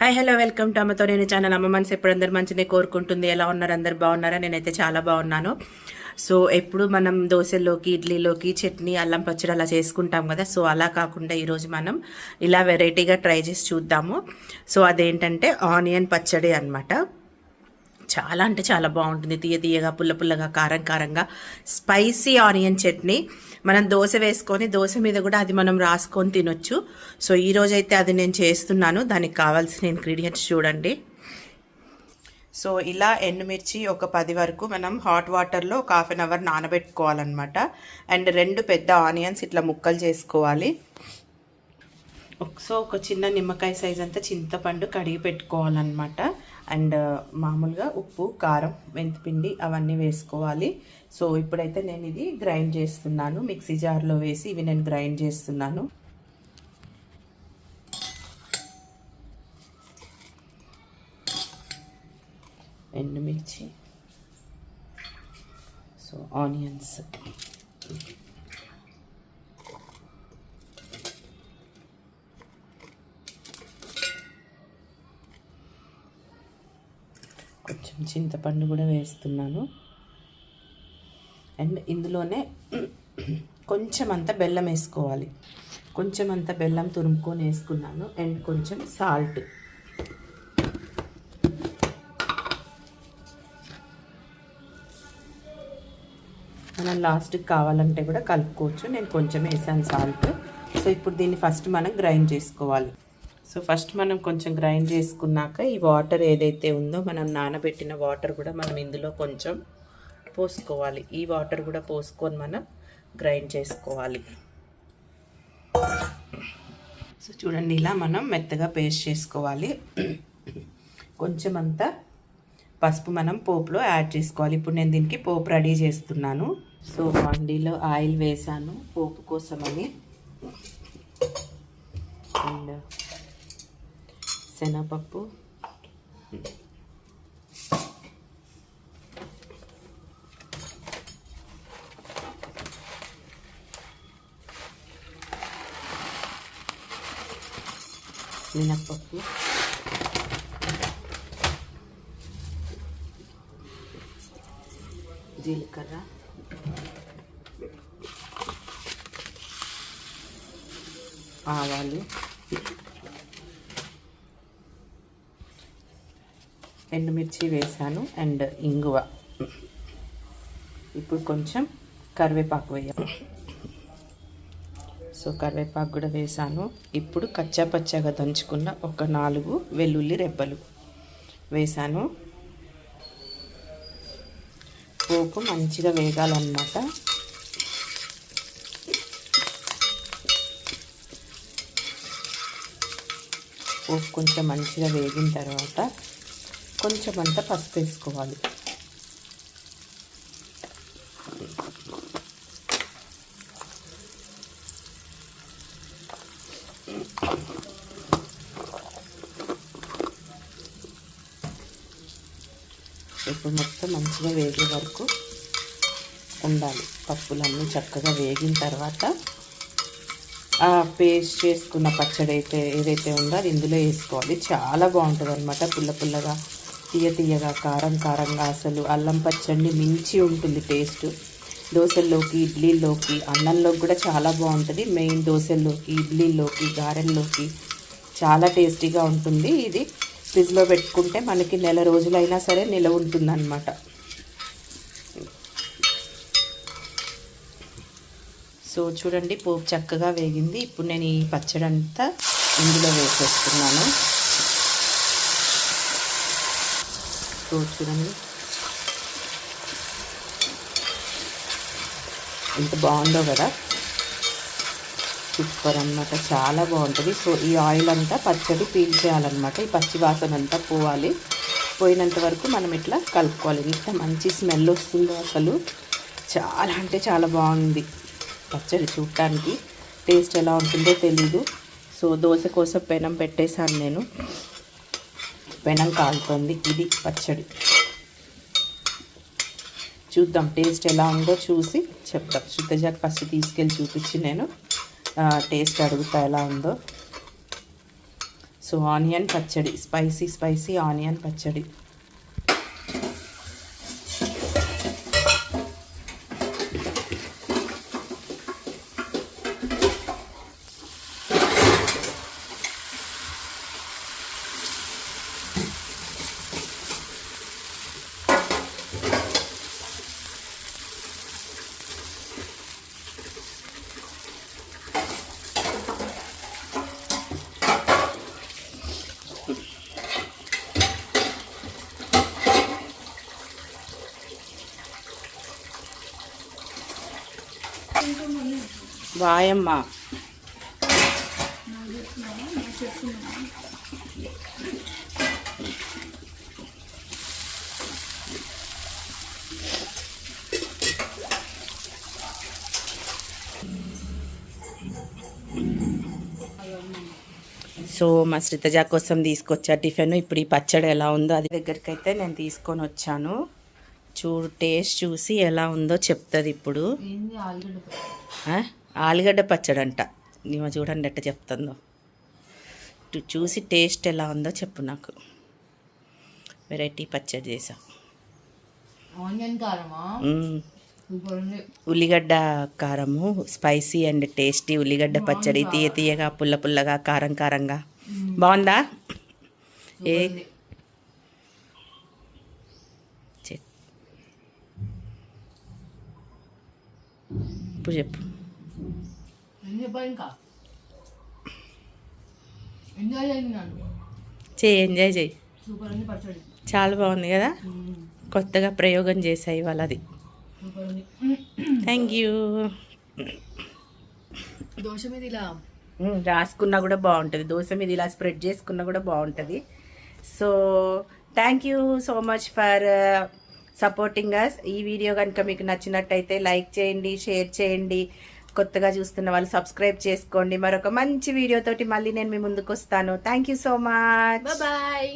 Hi hello welcome to అమ్మతో నేను channel అమ్మ మనసు ఎప్పుడు అందరు మంచిగా కోరుకుంటుంది. ఎలా ఉన్నారు? అందరు బాగున్నారా? నేనైతే చాలా బాగున్నాను. సో ఎప్పుడు మనం దోశల్లోకి ఇడ్లీలోకి చట్నీ అల్లం పచ్చడి అలా చేసుకుంటాం కదా. సో అలా కాకుండా ఈరోజు మనం ఇలా వెరైటీగా ట్రై చేసి చూద్దాము. సో అదేంటంటే ఆనియన్ పచ్చడి అనమాట చాలా అంటే చాలా బాగుంటుంది. తీయ తీయగా పుల్ల పుల్లగా కారం కారంగా. Spicy onion chutney. మనం దోశ వేసుకొని దోశ మీద కూడా అది మనం రాసుకొని తినొచ్చు. సో ఈ అయితే అది నేను చేస్తున్నాను. దానికి కావాల్సిన ఇంగ్రీడియంట్స్ చూడండి. సో ఇలా ఎండుమిర్చి ఒక పది వరకు మనం హాట్ వాటర్లో ఒక హాఫ్ అన్ అవర్ నానబెట్టుకోవాలన్నమాట. అండ్ రెండు పెద్ద ఆనియన్స్ ఇట్లా ముక్కలు చేసుకోవాలి. సో ఒక చిన్న నిమ్మకాయ సైజ్ అంతా చింతపండు కడిగి పెట్టుకోవాలన్నమాట. అండ్ మామూలుగా ఉప్పు కారం మెంతిపిండి అవన్నీ వేసుకోవాలి. సో ఇప్పుడైతే నేను ఇది గ్రైండ్ చేస్తున్నాను. మిక్సీ జార్లో వేసి ఇవి నేను గ్రైండ్ చేస్తున్నాను. ఎండుమిర్చి. So onions. కొంచెం చింతపండు కూడా వేస్తున్నాను. అండ్ ఇందులోనే కొంచెం అంత బెల్లం వేసుకోవాలి. కొంచెం అంత బెల్లం తురుముకొని వేసుకున్నాను. అండ్ కొంచెం సాల్ట్. మనం లాస్ట్కి కావాలంటే కూడా కలుపుకోవచ్చు. నేను కొంచెం వేసాను సాల్ట్. సో ఇప్పుడు దీన్ని ఫస్ట్ మనం గ్రైండ్ చేసుకోవాలి. సో ఫస్ట్ మనం కొంచెం గ్రైండ్ చేసుకున్నాక ఈ వాటర్ ఏదైతే ఉందో మనం నానబెట్టిన వాటర్ కూడా మనం ఇందులో కొంచెం పోసుకోవాలి. ఈ వాటర్ కూడా పోసుకొని మనం గ్రైండ్ చేసుకోవాలి. సో చూడండి ఇలా మనం మెత్తగా పేస్ట్ చేసుకోవాలి. కొంచెం అంతా పసుపు మనం పోపులో యాడ్ చేసుకోవాలి. ఇప్పుడు నేను దీనికి పోపు రెడీ చేస్తున్నాను. సో వండిలో ఆయిల్ వేసాను. పోపు కోసమని. అండ్ శనగపప్పు. మినప్పప్పు. జీలకర్ర. ఆవాలు. ఎండుమిర్చి వేసాను అండ్ ఇంగువ. ఇప్పుడు కొంచెం కరివేపాకు వేయాలి. సో కరివేపాకు కూడా వేసాను. ఇప్పుడు కచ్చా పచ్చగా దంచుకున్న ఒక నాలుగు వెల్లుల్లి రెబ్బలు వేసాను. పోపు మంచిగా వేగాలన్నమాట. పోపు కొంచెం మంచిగా వేగిన తర్వాత కొంచెం అంత పసుపు వేసుకోవాలి. ఇప్పుడు మొత్తం మంచిగా వేగే వరకు ఉండాలి. పప్పులన్నీ చక్కగా వేగిన తర్వాత ఆ పేస్ట్ చేసుకున్న పచ్చడి అయితే ఏదైతే ఉందో అది ఇందులో వేసుకోవాలి. చాలా బాగుంటుంది అనమాట పుల్ల పుల్లగా తీయ తీయగా కారం కారంగా అసలు అల్లం పచ్చండి మించి ఉంటుంది టేస్ట్. దోశల్లోకి ఇడ్లీల్లోకి అన్నంలోకి కూడా చాలా బాగుంటుంది. మెయిన్ దోశల్లోకి ఇడ్లీల్లోకి గారెల్లోకి చాలా టేస్టీగా ఉంటుంది. ఇది ఫ్రిడ్జ్లో పెట్టుకుంటే మనకి నెల రోజులైనా సరే నిలవ ఉంటుంది అన్నమాట సో చూడండి పోపు చక్కగా వేగింది. ఇప్పుడు నేను ఈ పచ్చడి అంతా ఇందులో వేసేస్తున్నాను. సో చూడండి. ఎంత బాగుందో కదా. సూపర్ అనమాట చాలా బాగుంటుంది. సో ఈ ఆయిల్ అంతా పచ్చడి పీల్చేయాలన్నమాట ఈ పచ్చి వాసన అంతా పోవాలి. పోయినంత వరకు మనం ఇట్లా కలుపుకోవాలి. ఇంత మంచి స్మెల్ వస్తుందో అసలు. చాలా అంటే చాలా బాగుంది. పచ్చడి చూడటానికి టేస్ట్ ఎలా ఉంటుందో తెలీదు. సో దోశ కోసం పెనం పెట్టేశాను నేను. పెనం కాలుతుంది. ఇది పచ్చడి. చూద్దాం టేస్ట్ ఎలా ఉందో చూసి చెప్తాం. శుద్ధజాక్ ఫస్ట్ తీసుకెళ్ళి చూపించి నేను టేస్ట్ అడుగుతా ఎలా ఉందో. సో ఆనియన్ పచ్చడి. స్పైసీ స్పైసీ ఆనియన్ పచ్చడి. వాయమ్మ. సో మా శ్రితజ కోసం తీసుకొచ్చా టిఫిన్ ఇప్పుడు ఈ పచ్చడి ఎలా ఉందో అది దగ్గరికి అయితే నేను తీసుకొని వచ్చాను. చూడు టేస్ట్ చూసి ఎలా ఉందో చెప్తుంది ఇప్పుడు. ఆలుగడ్డ పచ్చడి? అంట నీవు చూడండి ఎట్ట చెప్తుందో. ఇటు చూసి టేస్ట్ ఎలా ఉందో చెప్పు నాకు. వెరైటీ పచ్చడి చేసా. ఉల్లిగడ్డ కారము స్పైసీ అండ్ టేస్టీ ఉల్లిగడ్డ పచ్చడి. తీయ తీయగా పుల్ల పుల్లగా కారం కారంగా. బాగుందా? ఏ? సూపర్ ఉంది. చె- ఇప్పుడు చెప్పు. ఇంకా? ఎంజాయ్ పచ్చడి. చాలా బాగుంది కదా. కొత్తగా ప్రయోగం చేసాయి సూపర్ ఉంది. థ్యాంక్ యూ దోశ మీద ఇలా రాసుకున్నా కూడా బాగుంటుంది. దోశ మీద ఇలా స్ప్రెడ్ చేసుకున్నా కూడా బాగుంటుంది. So thank you so much for supporting us ఈ వీడియో కనుక మీకు నచ్చినట్టయితే లైక్ చేయండి షేర్ చేయండి. కొత్తగా చూస్తున్న వాళ్ళు సబ్స్క్రైబ్ చేసుకోండి. మరొక మంచి వీడియోతోటి మళ్ళీ నేను మీ ముందుకు వస్తాను. Thank you so much bye